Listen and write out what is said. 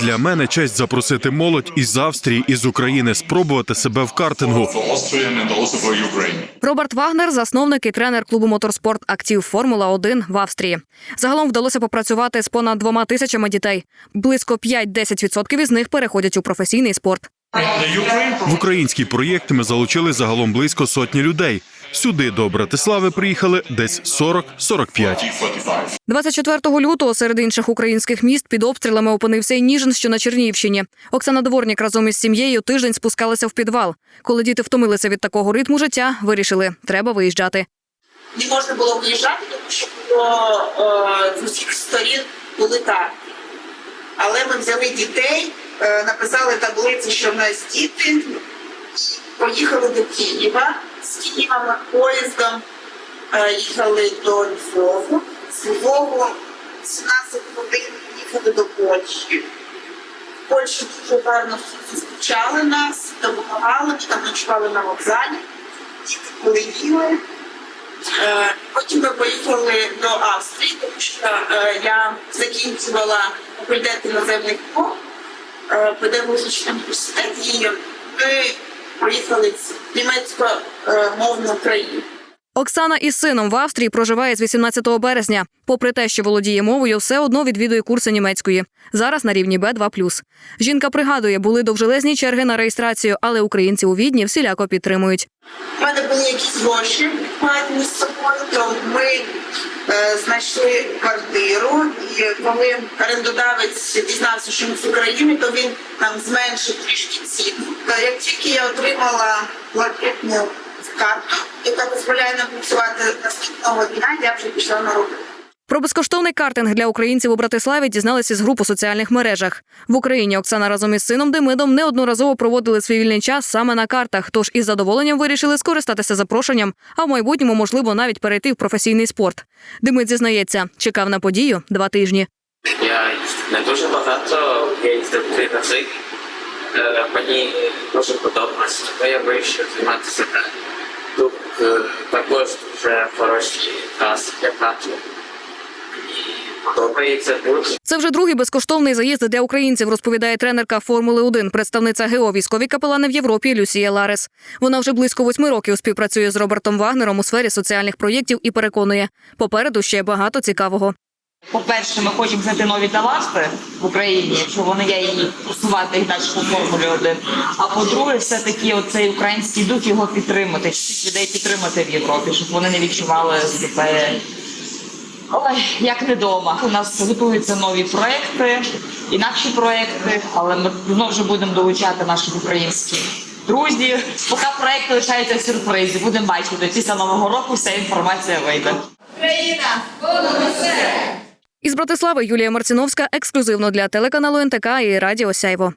Для мене честь запросити молодь із Австрії і з України спробувати себе в картингу. Роберт Вагнер, засновник і тренер клубу моторспорт Актів Формула 1 в Австрії. Загалом вдалося попрацювати з понад двома тисячами дітей. Близько 5-10% із них переходять у професійний спорт. В український проєкт ми залучили загалом близько сотні людей. Сюди до Братислави приїхали десь 40-45. G45. 24 лютого серед інших українських міст під обстрілами опинився і Ніжин, що на Чернігівщині. Оксана Дворнік разом із сім'єю тиждень спускалися в підвал. Коли діти втомилися від такого ритму життя, вирішили, треба виїжджати. не можна було виїжджати, тому що е, з усіх сторін були карти. Але ми взяли дітей, е, написали таблиці, що в нас діти, і поїхали до Києва. З Києва поїздом е, їхали до Львову. З Львову 17 годин їхали до Польщі. В Польщі дуже гарно зустрічали нас, допомагали, ми там ночували на вокзалі, діти коли їли. Е, Потім ми поїхали до Австрії, тому що е, я закінчувала факультет іноземних мов, педагогічний університет, і ми поїхали в німецько-мовну країну. Оксана із сином в Австрії проживає з 18 березня. Попри те, що володіє мовою, все одно відвідує курси німецької. Зараз на рівні Б2+. Жінка пригадує, були довжелезні черги на реєстрацію, але українці у Відні всіляко підтримують. У мене були якісь гроші відкладені з собою, то ми е, знайшли квартиру, і коли орендодавець дізнався, що ми з України, то він нам зменшив трішки ціну. Як тільки я отримала блакитну карту, яка дозволяє нам працювати наступного дня, я вже пішла на роботу. Про безкоштовний картинг для українців у Братиславі дізналися з груп у соціальних мережах. В Україні Оксана разом із сином Демидом неодноразово проводили свій вільний час саме на картах, тож із задоволенням вирішили скористатися запрошенням, а в майбутньому, можливо, навіть перейти в професійний спорт. Демид зізнається, чекав на подію два тижні. Я не дуже багато, я їздив три рази. Е, Мені дуже подобалось, тому я вирішив займатися також вже хороші подобається дуже. Це вже другий безкоштовний заїзд для українців, розповідає тренерка Формули 1 представниця ГО військові капелани в Європі Люсія Ларес. Вона вже близько восьми років співпрацює з Робертом Вагнером у сфері соціальних проєктів і переконує, попереду ще багато цікавого. По-перше, ми хочемо знайти нові таланти в Україні, якщо вони є і просувати їх далі по формулі 1. А по-друге, все-таки оцей український дух його підтримати, цих людей підтримати в Європі, щоб вони не відчували себе ой, як не вдома. У нас готуються нові проекти, інакші проекти, але ми знову вже будемо долучати наших українських друзів. Поки проекти лишаються в сюрпризі, будемо бачити. Після нового року вся інформація вийде. Із Братислави Юлія Марціновська ексклюзивно для телеканалу НТК і Радіо Сяйво.